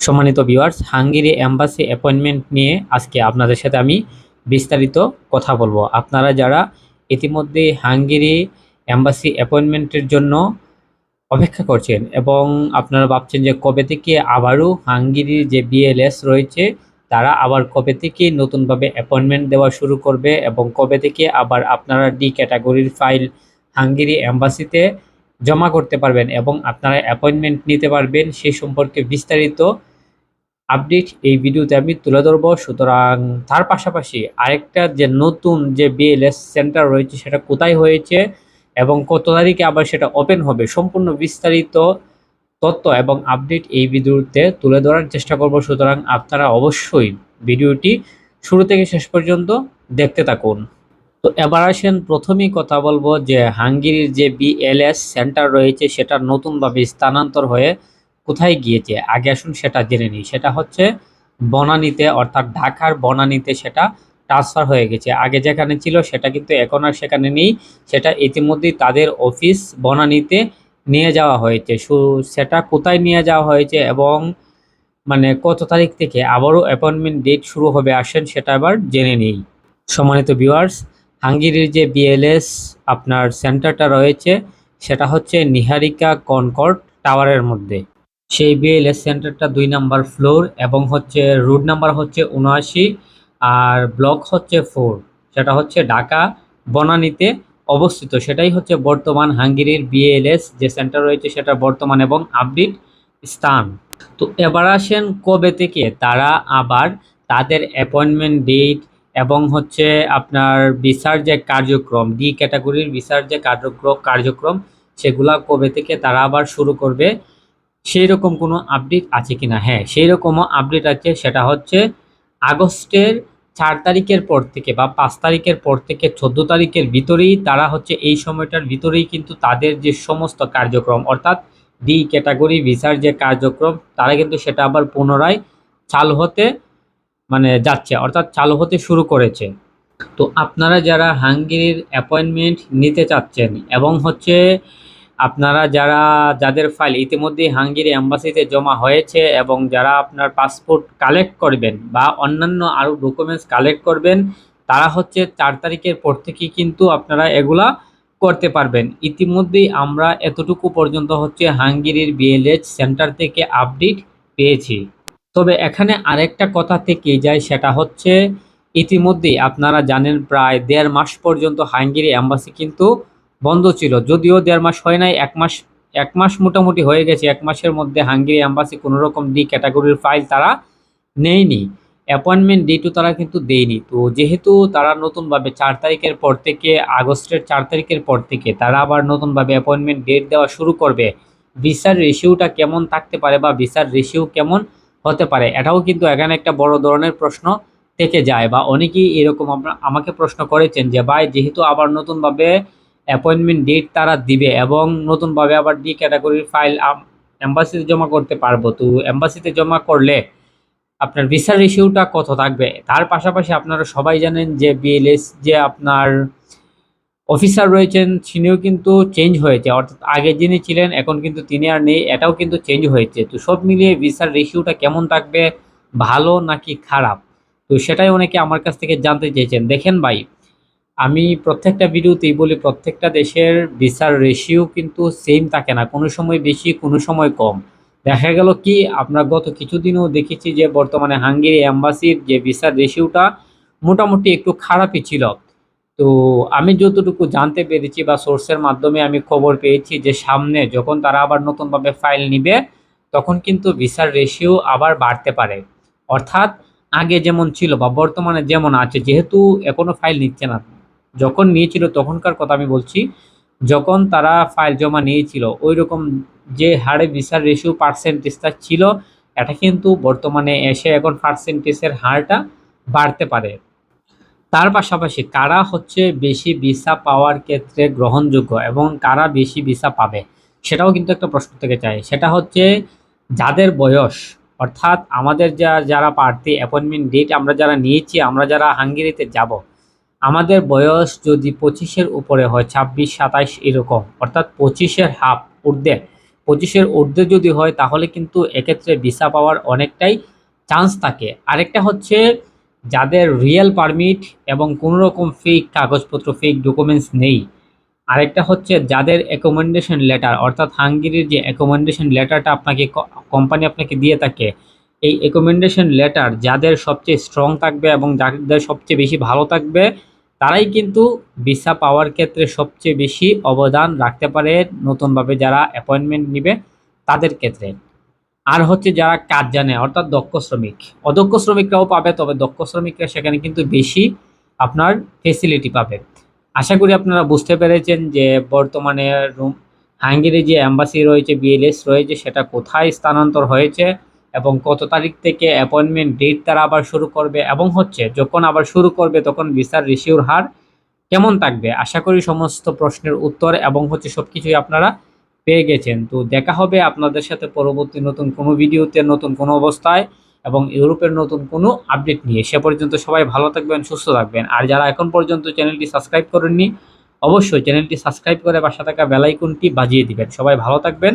সম্মানিত viewers Hungary embassy appointment নিয়ে আজকে আপনাদের সাথে আমি বিস্তারিত কথা বলব। আপনারা যারা ইতিমধ্যে হাঙ্গেরি এম্বাসি অ্যাপয়েন্টমেন্টের জন্য অপেক্ষা করছেন এবং আপনারা ভাবছেন যে কবে থেকে আবারও হাঙ্গেরির যে বিএলএস রয়েছে, তারা আবার কবে থেকে নতুনভাবে অ্যাপয়েন্টমেন্ট দেওয়া শুরু করবে এবং কবে থেকে আবার আপনারা ডি ক্যাটাগরির ফাইল হাঙ্গেরি অ্যাম্বাসিতে জমা করতে পারবেন এবং আপনারা অ্যাপয়েন্টমেন্ট নিতে পারবেন সেই সম্পর্কে বিস্তারিত আপডেট এই ভিডিওতে আমি তুলে ধরবো। সুতরাং তার পাশাপাশি আরেকটা যে নতুন যে বিএলএস সেন্টার রয়েছে, সেটা কোথায় হয়েছে এবং কত তারিখে আবার সেটা ওপেন হবে, সম্পূর্ণ বিস্তারিত তথ্য এবং আপডেট এই ভিডিওতে তুলে ধরার চেষ্টা করব। সুতরাং আপনারা অবশ্যই ভিডিওটি শুরু থেকে শেষ পর্যন্ত দেখতে থাকুন। তো এবার আসেন, প্রথমেই কথা বলব যে হাঙ্গেরির যে বিএলএস সেন্টার রয়েছে, সেটা নতুনভাবে স্থানান্তর হয়ে কোথায় গিয়েছে? আগে আসুন সেটা জেনে নিই। সেটা হচ্ছে বনানীতে, অর্থাৎ ঢাকার বনানীতে সেটা ট্রান্সফার হয়ে গেছে। আগে যেখানে ছিল সেটা কিন্তু এখন আর সেখানে নেই। সেটা ইতিমধ্যেই তাদের অফিস বনানীতে নিয়ে যাওয়া হয়েছে। সেটা কোথায় নিয়ে যাওয়া হয়েছে এবং মানে কত তারিখ থেকে আবারও অ্যাপয়েন্টমেন্ট ডেট শুরু হবে আসেন সেটা আবার জেনে নিই। সম্মানিত ভিউয়ার্স হাঙ্গেরির যে বিএলএস আপনার সেন্টারটা রয়েছে, সেটা হচ্ছে নিহারিকা কনকর্ড টাওয়ারের মধ্যে। সেই বিএলএস সেন্টারটা দুই নাম্বার ফ্লোর এবং হচ্ছে রুট নাম্বার হচ্ছে উনআশি আর ব্লক হচ্ছে ফোর সেটা হচ্ছে ঢাকা, বনানীতে অবস্থিত। সেটাই হচ্ছে বর্তমান হাঙ্গেরির বিএলএস যে সেন্টার রয়েছে সেটা বর্তমান এবং আপডেট স্থান। তো এবার আসেন কবে থেকে? তারা আবার তাদের অ্যাপয়েন্টমেন্ট ডেট এবং হচ্ছে আপনার ভিসার যে কার্যক্রম ডি ক্যাটাগরির ভিসার যে কার্যক্রম কার্যক্রম, সেগুলা কবে থেকে তারা আবার শুরু করবে? সেই রকম কোনো আপডেট আছে কি না হ্যাঁ সেই রকমও আপডেট আছে। সেটা হচ্ছে আগস্টের চার তারিখের পর থেকে বা পাঁচ তারিখের পর থেকে চোদ্দ তারিখের ভিতরেই তারা হচ্ছে এই সময়টার ভিতরেই কিন্তু তাদের যে সমস্ত কার্যক্রম, অর্থাৎ ডি ক্যাটাগরি ভিসার যে কার্যক্রম, তারা কিন্তু সেটা আবার পুনরায় চালু হতে মানে যাচ্ছে, অর্থাৎ চালু হতে শুরু করেছে। তো আপনারা যারা হাঙ্গেরির অ্যাপয়েন্টমেন্ট নিতে চাচ্ছেন এবং হচ্ছে আপনারা যারা, যাদের ফাইল ইতিমধ্যে হাঙ্গেরি অ্যাম্বাসিতে জমা হয়েছে এবং যারা আপনার পাসপোর্ট কালেক্ট করবেন বা অন্যান্য আরও ডকুমেন্টস কালেক্ট করবেন, তারা হচ্ছে চার তারিখের পর থেকে কিন্তু আপনারা এগুলা করতে পারবেন। ইতিমধ্যেই আমরা এতটুকু পর্যন্ত হচ্ছে হাঙ্গেরির বিএলএচ সেন্টার থেকে আপডেট পেয়েছি। তবে এখানে আরেকটা কথা থেকে যায়, সেটা হচ্ছে ইতিমধ্যেই আপনারা জানেন প্রায় দেড় মাস পর্যন্ত হাঙ্গেরি অ্যাম্বাসি কিন্তু বন্ধ ছিল। যদিও দেড় মাস হয় নাই, এক মাস এক মাস মোটামুটি হয়ে গেছে। এক মাসের মধ্যে হাঙ্গেরি অ্যাম্বাসি কোনো রকম ডি ক্যাটাগরির ফাইল তারা নেয়নি। অ্যাপয়েন্টমেন্ট ডেটও তারা কিন্তু দেয়নি। তো যেহেতু তারা নতুনভাবে চার তারিখের পর থেকে, আগস্টের চার তারিখের পর থেকে তারা আবার নতুনভাবে অ্যাপয়েন্টমেন্ট ডেট দেওয়া শুরু করবে, ভিসার রেশিওটা কেমন থাকতে পারে বা ভিসার রেশিও কেমন হতে পারে, এটাও কিন্তু এখানে একটা বড় ধরনের প্রশ্ন থেকে যায় বা অনেকেই এরকম আমাকে প্রশ্ন করেছেন যে, ভাই, যেহেতু আবার নতুনভাবে অ্যাপয়েন্টমেন্ট ডেট তারা দিবে এবং নতুনভাবে আবার ডি ক্যাটাগরির ফাইল অ্যাম্বাসিতে জমা করতে পারব। তো অ্যাম্বাসিতে জমা করলে আপনার ভিসা রেশিওটা কত থাকবে? তার পাশাপাশি আপনারা সবাই জানেন যে বিএলএস যে আপনার অফিসার রয়েছেন, তিনিও কিন্তু চেঞ্জ হয়েছে। অর্থাৎ আগে যিনি ছিলেন, এখন কিন্তু তিনি আর নেই, এটাও কিন্তু চেঞ্জ হয়েছে। তো সব মিলিয়ে ভিসার রেশিওটা কেমন থাকবে? ভালো নাকি খারাপ? তো সেটাই অনেকে আমার কাছ থেকে জানতে চেয়েছেন। দেখেন ভাই আমি প্রত্যেকটা ভিডিওতেই বলি, প্রত্যেকটা দেশের ভিসার রেশিও কিন্তু সেম থাকে না, কোনো সময় বেশি, কোনো সময় কম। দেখা গেল কি, আমরা গত কিছুদিনও দেখেছি যে বর্তমানে হাঙ্গেরি অ্যাম্বাসির যে ভিসার রেশিওটা মোটামুটি একটু খারাপই ছিল। তো আমি যতটুকু জানতে পেরেছি বা সোর্সের মাধ্যমে আমি খবর পেয়েছি যে সামনে যখন তারা আবার নতুনভাবে ফাইল নিবে, তখন কিন্তু ভিসার রেশিও আবার বাড়তে পারে। অর্থাৎ আগে যেমন ছিল বা বর্তমানে যেমন আছে, যেহেতু এখনও ফাইল নিচ্ছে না। যখন নিয়েছিল, তখনকার কথা আমি বলছি, যখন তারা ফাইল জমা নিয়েছিল ওই রকম যে হারে ভিসার রেশিও পার্সেন্টেজটা ছিল, এটা কিন্তু বর্তমানে এসে এখন পার্সেন্টেজের হারটা বাড়তে পারে। তার পাশাপাশি কারা হচ্ছে বেশি ভিসা পাওয়ার ক্ষেত্রে গ্রহণযোগ্য এবং কারা বেশি ভিসা পাবে, সেটাও কিন্তু একটা প্রশ্ন থেকে চাই সেটা হচ্ছে যাদের বয়স, অর্থাৎ আমাদের যা, যারা প্রার্থী অ্যাপয়েন্টমেন্ট ডেট আমরা যারা নিয়েছি, আমরা যারা হাঙ্গেরিতে যাব আমাদের বয়স যদি পঁচিশের উপরে হয়, ছাব্বিশ, সাতাইশ এরকম, অর্থাৎ পঁচিশের হাফ ঊর্ধ্বে। পঁচিশের ঊর্ধ্বে যদি হয়, তাহলে কিন্তু এক্ষেত্রে ভিসা পাওয়ার অনেকটাই চান্স থাকে। আরেকটা হচ্ছে যাদের রিয়েল পারমিট এবং কোনো রকম ফেক কাগজপত্র ফেক ডকুমেন্টস নেই। আরেকটা হচ্ছে যাদের অ্যাকোমোডেশন লেটার অর্থাৎ হাঙ্গেরির যে অ্যাকোমোডেশন লেটারটা আপনাকে কোম্পানি আপনাকে দিয়ে থাকে, এই অ্যাকোমোডেশন লেটার যাদের সবচেয়ে স্ট্রং থাকবে এবং যাদের সবচেয়ে বেশি ভালো থাকবে তারাই কিন্তু ভিসা পাওয়ার ক্ষেত্রে সবচেয়ে বেশি অবদান রাখতে পারে নতুনভাবে যারা অ্যাপয়েন্টমেন্ট নিবে তাদের ক্ষেত্রে। আর হচ্ছে যারা কাজ জানে, অর্থাৎ দক্ষ শ্রমিক। অদক্ষ শ্রমিকরাও পাবে, তবে দক্ষ শ্রমিকরা সেখানে কিন্তু বেশি আপনার ফেসিলিটি পাবে। আশা করি আপনারা বুঝতে পেরেছেন যে বর্তমানে রুম হাঙ্গেরি যে অ্যাম্বাসি রয়েছে বিএলএস রয়েছে, সেটা কোথায় স্থানান্তর হয়েছে এবং কত তারিখ থেকে অ্যাপয়েন্টমেন্ট ডেট তারা আবার শুরু করবে এবং হচ্ছে যখন আবার শুরু করবে তখন ভিসার রিসিউর হার কেমন থাকবে? আশা করি সমস্ত প্রশ্নের উত্তর এবং হচ্ছে সব কিছুই আপনারা পেয়ে গেছেন। তো দেখা হবে আপনাদের সাথে পরবর্তী নতুন কোনো ভিডিওতে, নতুন কোনো অবস্থায় এবং ইউরোপের নতুন কোনো আপডেট নিয়ে। সে পর্যন্ত সবাই ভালো থাকবেন, সুস্থ থাকবেন। আর যারা এখন পর্যন্ত চ্যানেলটি সাবস্ক্রাইব করেননি, অবশ্যই চ্যানেলটি সাবস্ক্রাইব করে বাসা থাকা বেলাইকনটি বাজিয়ে দিবেন। সবাই ভালো থাকবেন।